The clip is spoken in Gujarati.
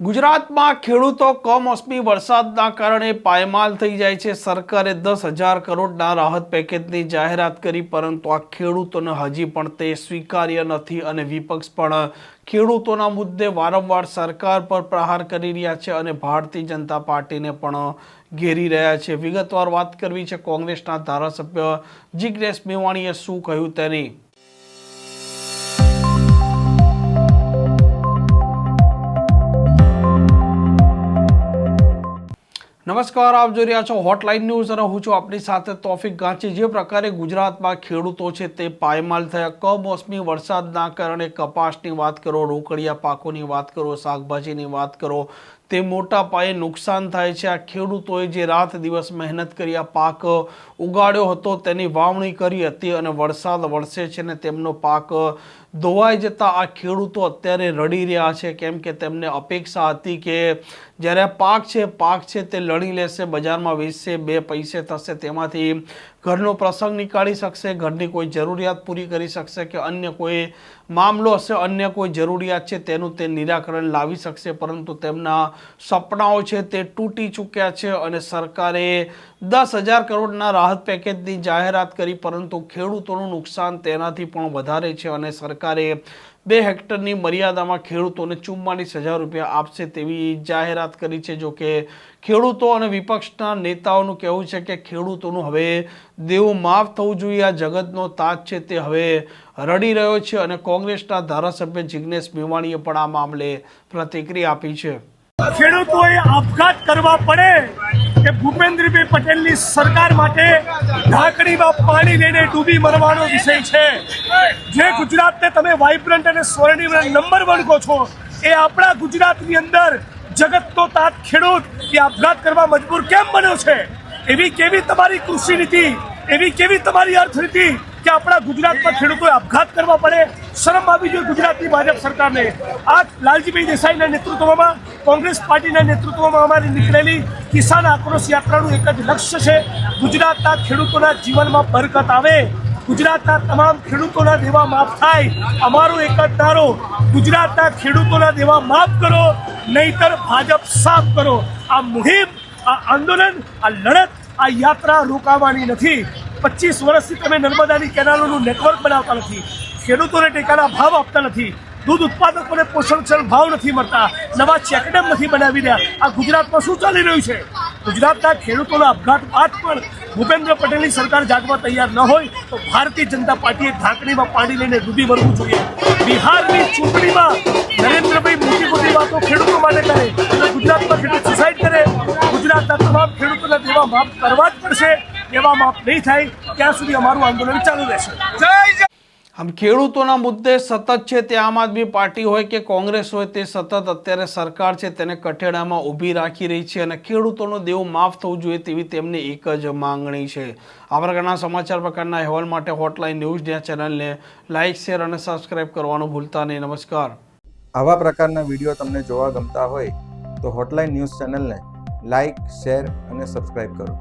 ગુજરાતમાં ખેડૂતો કમોસમી વરસાદના કારણે પાયમાલ થઈ જાય છે. સરકારે દસ હજાર કરોડના રાહત પેકેજની જાહેરાત કરી, પરંતુ આ ખેડૂતોને હજી પણ તે સ્વીકાર્ય નથી અને વિપક્ષ પણ ખેડૂતોના મુદ્દે વારંવાર સરકાર પર પ્રહાર કરી રહ્યા છે અને ભારતીય જનતા પાર્ટીને પણ ઘેરી રહ્યા છે. વિગતવાર વાત કરવી છે કોંગ્રેસના ધારાસભ્ય જિગ્નેશ મેવાણીએ શું કહ્યું તેની? નમસ્કાર, આપ જોઈ રહ્યા છો હોટલાઇન ન્યૂઝ અને હું છું આપની સાથે તોફિક ગાંચી જે પ્રકારે ગુજરાતમાં ખેડૂતો છે તે પાયમાલ થયા. કમોસમી વરસાદના કારણે કપાસની વાત કરો, રોકડિયા પાકોની વાત કરો, શાકભાજીની વાત કરો તે મોટા પાયે નુકસાન થાય છે. આ ખેડૂતોએ જે રાત દિવસ મહેનત કરી, આ પાક ઉગાડ્યો હતો, તેની વાવણી કરી હતી અને વરસાદ વરસે છે ને તેમનો પાક ધોવાઈ જતા આ ખેડૂતો અત્યારે રડી રહ્યા છે. કેમ કે તેમને અપેક્ષા હતી કે જ્યારે પાક છે પાક છે તે લણી લેશે, બજારમાં વેચશે, બે પૈસે થશે, તેમાંથી ઘરનો પ્રસંગ નીકાળી શકશે, ઘરની કોઈ જરૂરિયાત પૂરી કરી શકશે કે અન્ય કોઈ મામલો હશે, અન્ય કોઈ જરૂરિયાત છે તેનું તે નિરાકરણ લાવી શકશે, પરંતુ તેમના સપનાઓ છે તે તૂટી ચૂક્યા છે અને સરકારે દસ હજાર કરોડના રાહત પેકેજની જાહેરાત કરી, પરંતુ ખેડૂતોનું નુકસાન તેનાથી પણ વધારે છે અને સરકારે બે હેક્ટરની મર્યાદામાં ખેડૂતોને ચુમ્માલીસ હજાર રૂપિયા આપશે તેવી જાહેરાત કરી છે. જો કે ખેડૂતો અને વિપક્ષના નેતાઓનું કહેવું છે કે ખેડૂતોનું હવે દેવું માફ થવું જોઈએ. આ જગતનો તાજ છે તે હવે રડી રહ્યો છે અને કોંગ્રેસના ધારાસભ્ય જિગ્નેશ મેવાણીએ પણ આ મામલે પ્રતિક્રિયા આપી છે. ખેડૂતોએ આપઘાત કરવા પડે. પટેલની સરકાર માટે ઢાંકણીમાં પાણી લઈને ડૂબી મરવાનો વિષય છે. જે ગુજરાતને તમે વાઇબ્રન્ટ અને સ્વર્ણિમ નંબર વન કહો છો, એ આપણા ગુજરાતની અંદર જગતનો તાત ખેડૂત એ આપઘાત કરવા મજબૂર કેમ બન્યો છે? એવી કેવી તમારી કૃષિ નીતિ, એવી કેવી તમારી અર્થનીતિ કે આપણા ગુજરાતમાં ખેડૂતોએ આપઘાત કરવા પડે? શરમ આવી જોઈએ ગુજરાતની ભાજપ સરકારને. આ લાલજીભાઈ દેસાઈના નેતૃત્વમાં કોંગ્રેસ પાર્ટીના નેતૃત્વમાં અમારી નીકળેલી કિસાન આક્રોશ યાત્રાનું એક જ લક્ષ્ય છે. ગુજરાતના ખેડૂતોના જીવનમાં બરકત આવે. ગુજરાતના તમામ ખેડૂતોના દેવા માફ થાય. અમારો એક જ નારો, ગુજરાતના ખેડૂતોના દેવા માફ કરો, નહીતર ભાજપ સાફ કરો. આ મુહિમ, આ આંદોલન, આ લડત, આ યાત્રા રોકાવાની નથી. પચીસ વર્ષથી તમે નર્મદાની કેનાલોનું નેટવર્ક બનાવતા નથી. ખેડૂતોને ટેકાના ભાવ આપતા નથી. દૂધ ઉત્પાદકોને પોષણક્ષમ ભાવ નથી મળતા. નવા ચેકડેમ નથી બનાવી રહ્યા. આ ગુજરાતમાં શું ચાલી રહ્યું છે? ગુજરાતના ખેડૂતોના આપઘાત બાદ પણ ભૂપેન્દ્ર પટેલની સરકાર જાગવા તૈયાર ન હોય તો ભારતીય જનતા પાર્ટીએ ઢાંકણીમાં પાણી લઈને ડૂબી મરવું જોઈએ. બિહારની ચૂંટણીમાં નરેન્દ્રભાઈ મોટી મોટી વાતો ખેડૂતો માટે કરે ગુજરાતમાં ખેડૂત સુસાઇડ કરે. ગુજરાતના તમામ ખેડૂતોને દેવા માફ કરવા જ પડશે. એવા માફ નહીં થાય. ત્યાં સુધી અમારું આંદોલન ચાલુ રહેશે. આમ ખેડૂતોના મુદ્દે સતત છે તે આમ આદમી પાર્ટી હોય કે કોંગ્રેસ હોય તે સતત અત્યારે સરકાર છે તેને કઠેડામાં ઊભી રાખી રહી છે અને ખેડૂતોનો દેવું માફ થવું જોઈએ તેવી તેમની એક જ માંગણી છે. આ પ્રકારના સમાચાર પ્રકારના અહેવાલ માટે હોટલાઇન ન્યૂઝ ડે ચેનલને લાઇક શેર અને સબસ્ક્રાઇબ કરવાનું ભૂલતા નહીં. નમસ્કાર. આવા પ્રકારના વીડિયો તમને જોવા ગમતા હોય તો હોટલાઇન ન્યૂઝ ચેનલને લાઇક શેર અને સબસ્ક્રાઇબ કરો.